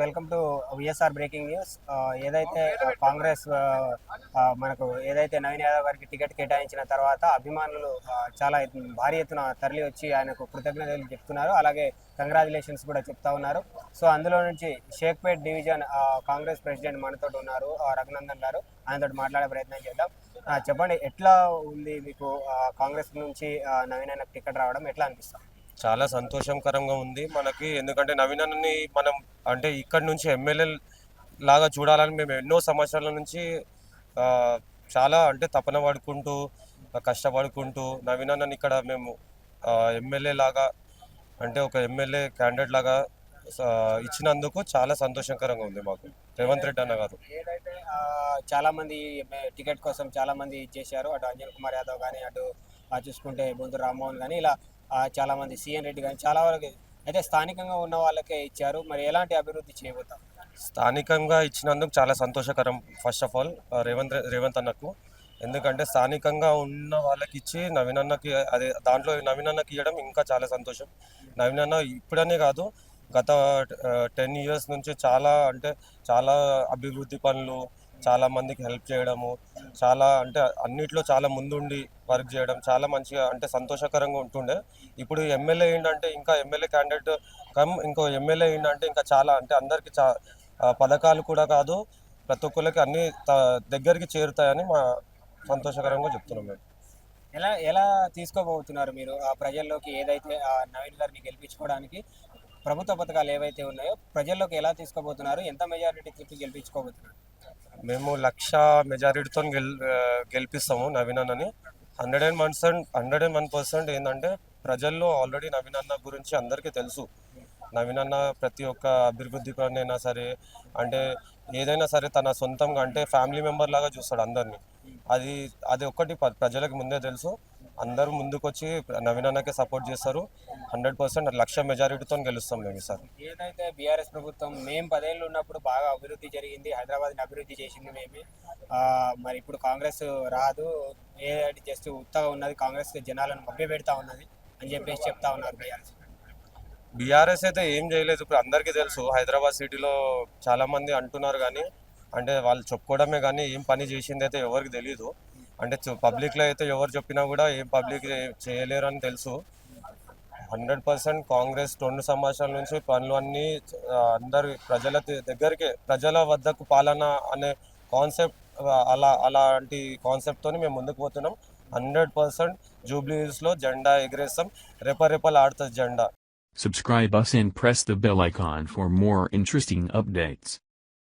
Welcome to VSR breaking news. ఏదైతే కాంగ్రెస్ మనకు ఏదైతే నవీన్ యాదవ్ గారికి టికెట్ కేటాయించిన తర్వాత అభిమానులు చాలా భారీ ఎత్తున తరలి వచ్చి ఆయనకు కృతజ్ఞతలు చెప్తున్నారు. అలాగే కంగ్రాచులేషన్స్ కూడా చెప్తా ఉన్నారు. సో అందులో నుంచి షేక్పేట్ డివిజన్ కాంగ్రెస్ ప్రెసిడెంట్ మనతో ఉన్నారు రఘునందన్ గారు. ఆయనతో మాట్లాడే ప్రయత్నం చేద్దాం. చెప్పండి ఎట్లా ఉంది మీకు కాంగ్రెస్ నుంచి నవీన్ టికెట్ రావడం ఎట్లా అనిపిస్తుంది? చాలా సంతోషకరంగా ఉంది. మనకి ఎందుకంటే నవీన్ అన్నని మనం అంటే ఇక్కడ నుంచి ఎమ్మెల్యే లాగా చూడాలని మేము ఎన్నో సంవత్సరాల నుంచి చాలా అంటే తపన పడుకుంటూ కష్టపడుకుంటూ నవీన్ అన్నని ఇక్కడ మేము ఎమ్మెల్యే లాగా అంటే ఒక ఎమ్మెల్యే క్యాండిడేట్ లాగా ఇచ్చినందుకు చాలా సంతోషకరంగా ఉంది మాకు. రేవంత్ రెడ్డి అన్న గారు. చాలా మంది టికెట్ కోసం చాలా మంది చేశారు. అటు అంజన్ కుమార్ యాదవ్ కానీ అటు చూసుకుంటే బొంతు రామ్మోహన్ కానీ ఇలా చాలామంది చాలా మంది సిఎన్ రెడ్డి కానీ చాలా వరకు అయితే స్థానికంగా ఉన్న వాళ్ళకే ఇచ్చారు. మరి ఎలాంటి అభివృద్ధి చేయబోతాం? స్థానికంగా ఇచ్చినందుకు చాలా సంతోషకరం first of all Revanth Revanth అన్నకు. ఎందుకంటే స్థానికంగా ఉన్న వాళ్ళకి ఇచ్చి నవీన్ అన్నకి అదే దాంట్లో నవీన్ అన్నకి ఇవ్వడం ఇంకా చాలా సంతోషం. నవీన్ అన్న ఇప్పుడనే కాదు గత టెన్ ఇయర్స్ నుంచి చాలా అంటే చాలా అభివృద్ధి పనులు చాలా మందికి హెల్ప్ చేయడము చాలా అంటే అన్నిట్లో చాలా ముందుండి వర్క్ చేయడం చాలా మంచిగా అంటే సంతోషకరంగా ఉంటుండే. ఇప్పుడు ఎమ్మెల్యే ఏంటంటే ఇంకా ఎమ్మెల్యే క్యాండిడేట్ కమ్ ఇంకో ఎమ్మెల్యే ఏంటంటే ఇంకా చాలా అంటే అందరికి చా పథకాలు కూడా కాదు ప్రతి ఒక్కరికి అన్ని త- దగ్గరికి చేరుతాయని మా సంతోషకరంగా చెప్తున్నాం మేము. ఎలా ఎలా తీసుకోబోతున్నారు మీరు ఆ ప్రజల్లోకి ఏదైతే ఆ నవీన్ గారిని గెలిపించుకోవడానికి ప్రభుత్వ పథకాలు ఏవైతే ఉన్నాయో ప్రజల్లోకి ఎలా తీసుకోబోతున్నారు? ఎంత మెజారిటీ తిప్పి గెలిపించుకోబోతున్నారు? మేము లక్ష మెజారిటీతో గెల్ గెలిపిస్తాము నవీనన్నని hundred and percent hundred and one percent ఏంటంటే ప్రజల్లో ఆల్రెడీ నవీనన్న గురించి అందరికీ తెలుసు. నవీనన్న ప్రతి ఒక్క అభివృద్ధి పని అయినా సరే అంటే ఏదైనా సరే తన సొంతంగా అంటే ఫ్యామిలీ మెంబర్ లాగా చూస్తాడు అందరినీ. అది అది ఒక్కటి ప- ప్రజలకు ముందే తెలుసు. అందరూ ముందుకొచ్చి నవీన్ అన్నకే సపోర్ట్ చేస్తారు. హండ్రెడ్ పర్సెంట్ లక్ష మెజారిటీతో గెలుస్తాం మేము ఈసారి ఏదైతే బీఆర్ఎస్ ప్రభుత్వం మేము పదేళ్ళు ఉన్నప్పుడు బాగా అభివృద్ధి జరిగింది హైదరాబాద్ని అభివృద్ధి చేసింది మేమే మరి ఇప్పుడు కాంగ్రెస్ రాదు. ఏదైతే జస్ట్ ఉత్తగా ఉన్నది కాంగ్రెస్ జనాలను మభ్య పెడతా ఉన్నది అని చెప్పేసి చెప్తా ఉన్నారు బీఆర్ఎస్. బీఆర్ఎస్ అయితే ఏం చేయలేదు. ఇప్పుడు అందరికీ తెలుసు హైదరాబాద్ సిటీలో చాలా మంది అంటున్నారు కానీ అంటే వాళ్ళు చెప్పుకోవడమే కానీ ఏం పని చేసింది అయితే ఎవరికి తెలియదు అంటే పబ్లిక్లో అయితే ఎవరు చెప్పినా కూడా ఏం పబ్లిక్ చేయలేరు అని తెలుసు. హండ్రెడ్ పర్సెంట్ కాంగ్రెస్ రెండు సంవత్సరాల నుంచి పనులు అన్నీ అందరు అందరి ప్రజల దగ్గరికి ప్రజల వద్దకు పాలన అనే కాన్సెప్ట్ అలా అలాంటి కాన్సెప్ట్తో మేము ముందుకు పోతున్నాం. హండ్రెడ్ పర్సెంట్ జూబ్లీ హిల్స్లో జెండా ఎగరేస్తాం. రెపరెపలు ఆడుతుంది జెండా. Subscribe us and press the bell icon for more interesting updates.